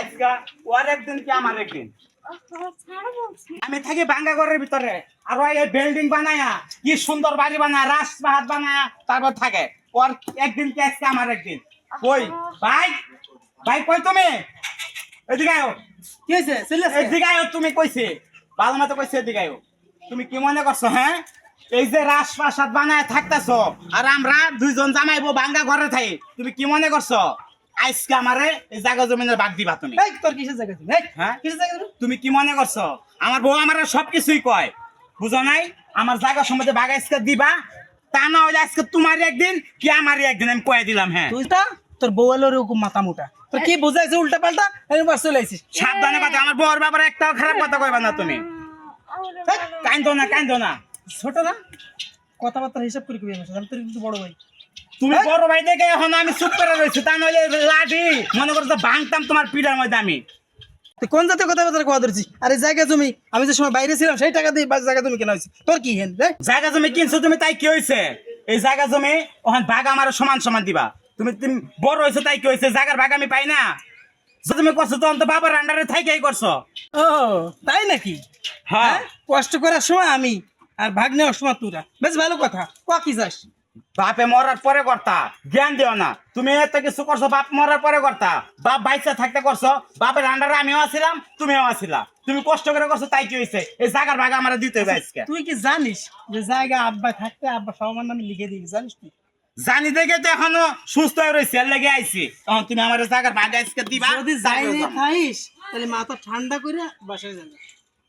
আজকা ওর একদিন কি আমার একদিন? আমি থাকি বাঙ্গা ঘরের ভিতরে। আর ওই বিল্ডিং বানায়া কি সুন্দর বাড়ি বানায় রাজপাহাট বানায়া তারপর থাকে। ওর একদিন কি আজকে আমার একদিন? কই? ভাই? ভাই কই তুমি? এদিকে আয়ো। কি হয়েছে এদিকে আয়ো তুমি কইছে। ভালো মতো কইছে এদিকে আয়ো। তুমি কি মনে করছ হ্যাঁ? এই যে রাজপ্রাসাদ বানায় থাকতেছো আর আমরা দুইজন জামাইবো বাঙ্গা ঘরে থাকি তুমি কি মনে করছ? আজকে আমারে এই জায়গা জমিনের বাদ দিবা তুমি। এই, তোর কিসের জায়গা তুমি হ্যাঁ? কিসের জায়গা তুমি তুমি কি মনে করছ? আমার বউ আমার সব কিছুই কয়। বুঝো নাই? আমার জায়গা সম্বন্ধে বাঘ আজকে দিবা তা না হলে আজকে তোমারই একদিন কি আমারই একদিন আমি কয়ে দিলাম হ্যাঁ। তুইটা তোর বউ এলো ওরকম মাথা মোটা। তোর কি বুঝাইছে উল্টা পাল্টা এরকম বাস চলে আইছিস। সাবধানে কথা আমার বউর ব্যাপারে একটাও খারাপ কথা কইবা না তুমি। কান্দো না কান্দো না। ছোট না কথাবার্তা হিসাব করে কবি আমার সাথে। আমি তোর কিন্তু বড় ভাই। তুমি বড় ভাই দেখে এখন আমি চুপ করে রয়েছি তা নইলে লাঠি মনে করছ ভাঙতাম তোমার পিঠার মধ্যে আমি। কোন জাতীয় কথাবার্তা কথা ধরছিস আরে জায়গা জমি আমি যে সময় বাইরে ছিলাম সেই টাকা দিয়ে জায়গা জমি কেনা হয়েছে। তোর কি হেন জায়গা জমি কিনছো তুমি তাই কি হয়েছে? এই জায়গা জমি ওখান ভাগ আমার সমান সমান দিবা। তুমি তুমি বড় হয়েছো তাই কি হয়েছে? জায়গার ভাগ আমি পাই না। যে তুমি করছ তখন তো বাবার আন্ডারে থাইকেই করছ। ও তাই নাকি? হ্যাঁ। কষ্ট করার সময় আমি আর ভাগ নেওয়ার সময় তোরা। বেশ ভালো কথা। ক কি যাস বাপে মরার পরে করতা জ্ঞান দিও না। তুমি এত কিছু করছ বাপ মরার পরে করতা। বাপ বাইসা থাকতে করছ বাপের আন্ডারে আমিও আছিলাম তুমিও আছিলা। তুমি কষ্ট করে করছ তাই কি হয়েছে এই জায়গার ভাগ আমার দিতে হবে আজকে। তুই কি জানিস যে জায়গা আব্বা থাকতে আব্বা সবার নামে লিখে দিবি জানিস তুই? জানি দেখে তো এখনও সুস্থ হয়ে রয়েছে লেগে আইছি। তখন তুমি আমার জায়গার ভাগ আজকে দিবা যদি যাইনি খাইস তাহলে মাথা ঠান্ডা করে বাসায় যাবে।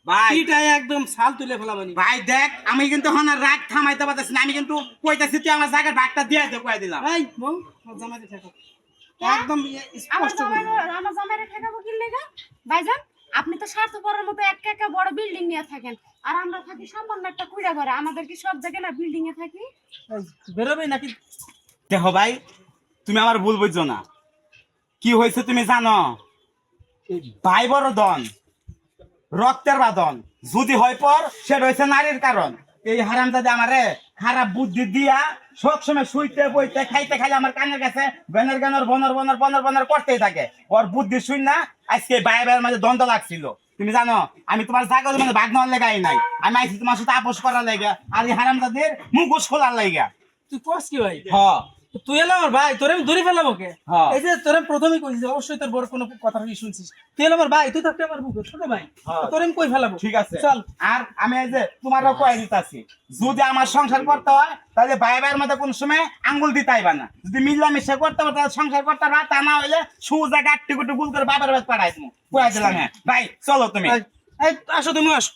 ভাই। একদম তুলে ফেলাবানি ভাই দেখ আমি কিন্তু রাগ থামাইতে পারতেছি না। আমি কিন্তু কইতাছি তুই আমার জায়গার ভাগটা দিয়ে দে কই দিলাম। এই বউ তোর জামাইতে থাকো একদম আমার স্পষ্ট করে আমার জামাইরে ঠেকাবো কি লেগা? ভাইজান আপনি তো স্বার্থপরের মতো একটা একটা বড় বিল্ডিং নিয়ে থাকেন। আর আমরা থাকি সামান্য একটা কুড়া ঘরে। আমাদের কি সব জায়গায় না বিল্ডিং এ থাকি? বেরোবে নাকি? দেখো ভাই তুমি আমার ভুল বুঝছ না। কি হয়েছে তুমি জানো? ভাই বড় দন রক্তের বাদন যদি হয় পর সে হয়েছে নারীর কারণ। এই হারাম হারামজাদে আমারে খারাপ বুদ্ধি দিয়া সব সময় শুইতে বইতে খাইতে খাইলে আমার কানের কাছে বেনের গানের বনর বনর বনর বনর করতেই থাকে। ওর বুদ্ধি শুন না আজকে ভাই বাইরের মাঝে দ্বন্দ্ব লাগছিল। তুমি জানো আমি তোমার জায়গা মানে ভাগ নেওয়ার লেগাই নাই। আমি আইছি তোমার সাথে আপোষ করার লেগে। আর এই হারামজাদের মুখোশ খোলার লেগে। তুই কস কি ভাই? হ। তুই এলো আমার ভাই তোরে আমি ধরে ফেলাম ওকে। হ্যাঁ। এই যে তোরে প্রথমেই কইছিস অবশ্যই তোর বড় কোনো কথা কি শুনছিস? তুই এলো আমার ভাই তুই থাকতে আমার বুকে ছোট ভাই। হ্যাঁ। তোরে আমি কই ফেলাবো? ঠিক আছে। চল। আর আমি এই যে তোমারও কয়ে দিতেছি যদি আমার সংসার করতে হয় তাহলে ভাই ভাইয়ের মধ্যে কোন সময় আঙ্গুল দিতে হইবা না। যদি মিলামিশা করতে হবে তাহলে সংসার করতে হবে তা না হইলে সুজা গাট্টি গুটি গুল করে বাবার বাদ পাঠাই তুমি কয়ে দিলাম হ্যাঁ। ভাই চলো তুমি। এই আসো তুমি আসো।